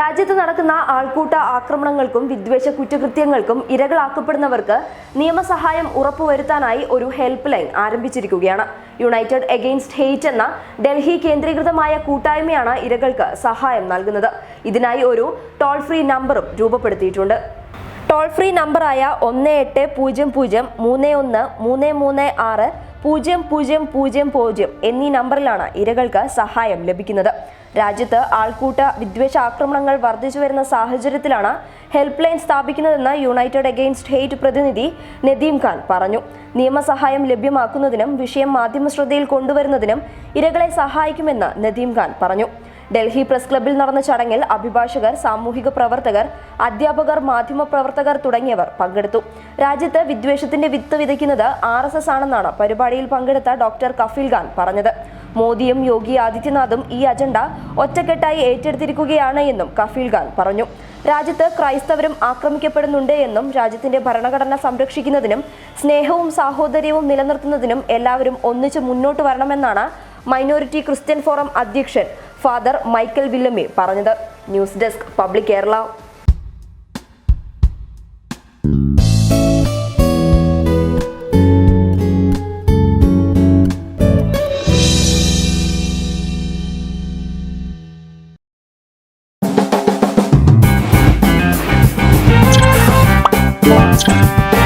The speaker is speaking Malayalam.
രാജ്യത്ത് നടക്കുന്ന ആൾക്കൂട്ട ആക്രമണങ്ങൾക്കും വിദ്വേഷ കുറ്റകൃത്യങ്ങൾക്കും ഇരകളാക്കപ്പെടുന്നവർക്ക് നിയമസഹായം ഉറപ്പുവരുത്താനായി ഒരു ഹെൽപ്പ് ലൈൻ ആരംഭിച്ചിരിക്കുകയാണ്. യുണൈറ്റഡ് എഗെയിൻസ്റ്റ് ഹെയ്റ്റ് എന്ന ഡൽഹി കേന്ദ്രീകൃതമായ കൂട്ടായ്മയാണ് ഇരകൾക്ക് സഹായം നൽകുന്നത്. ഇതിനായി ഒരു ടോൾ ഫ്രീ നമ്പറും രൂപപ്പെടുത്തിയിട്ടുണ്ട്. ടോൾ ഫ്രീ നമ്പറായ ഒന്ന് എട്ട് പൂജ്യം പൂജ്യം മൂന്ന് ഒന്ന് മൂന്ന് മൂന്ന് ആറ് പൂജ്യം പൂജ്യം പൂജ്യം പൂജ്യം എന്നീ നമ്പറിലാണ് ഇരകൾക്ക് സഹായം ലഭിക്കുന്നത്. രാജ്യത്ത് ആൾക്കൂട്ട വിദ്വേഷ ആക്രമണങ്ങൾ വർദ്ധിച്ചു വരുന്ന സാഹചര്യത്തിലാണ് ഹെൽപ്പ് ലൈൻ സ്ഥാപിക്കുന്നതെന്ന് യുണൈറ്റഡ് അഗെയിൻസ്റ്റ് ഹെയ്റ്റ് പ്രതിനിധി നദീം ഖാൻ പറഞ്ഞു. നിയമസഹായം ലഭ്യമാക്കുന്നതിനും വിഷയം മാധ്യമ ശ്രദ്ധയിൽ കൊണ്ടുവരുന്നതിനും ഇരകളെ സഹായിക്കുമെന്ന് നദീം ഖാൻ പറഞ്ഞു. ഡൽഹി പ്രസ് ക്ലബ്ബിൽ നടന്ന ചടങ്ങിൽ അഭിഭാഷകർ സാമൂഹിക പ്രവർത്തകർ അധ്യാപകർ മാധ്യമ പ്രവർത്തകർ തുടങ്ങിയവർ പങ്കെടുത്തു. രാജ്യത്ത് വിദ്വേഷത്തിന്റെ വിത്ത് വിതയ്ക്കുന്നത് ആർ ആണെന്നാണ് പരിപാടിയിൽ പങ്കെടുത്ത ഡോക്ടർ കഫീൽ ഖാൻ പറഞ്ഞത്. മോദിയും യോഗി ആദിത്യനാഥും ഈ അജണ്ട ഒറ്റക്കെട്ടായി ഏറ്റെടുത്തിരിക്കുകയാണ് എന്നും കഫീൽ ഖാൻ പറഞ്ഞു. രാജ്യത്ത് ക്രൈസ്തവരും ആക്രമിക്കപ്പെടുന്നുണ്ട് എന്നും രാജ്യത്തിന്റെ ഭരണഘടന സംരക്ഷിക്കുന്നതിനും സ്നേഹവും സാഹോദര്യവും നിലനിർത്തുന്നതിനും എല്ലാവരും ഒന്നിച്ച് മുന്നോട്ട് വരണമെന്നാണ് മൈനോറിറ്റി ക്രിസ്ത്യൻ ഫോറം അധ്യക്ഷൻ ഫാദർ മൈക്കൽ വില്ലമി പറഞ്ഞത്. News desk public Kerala. Instagram.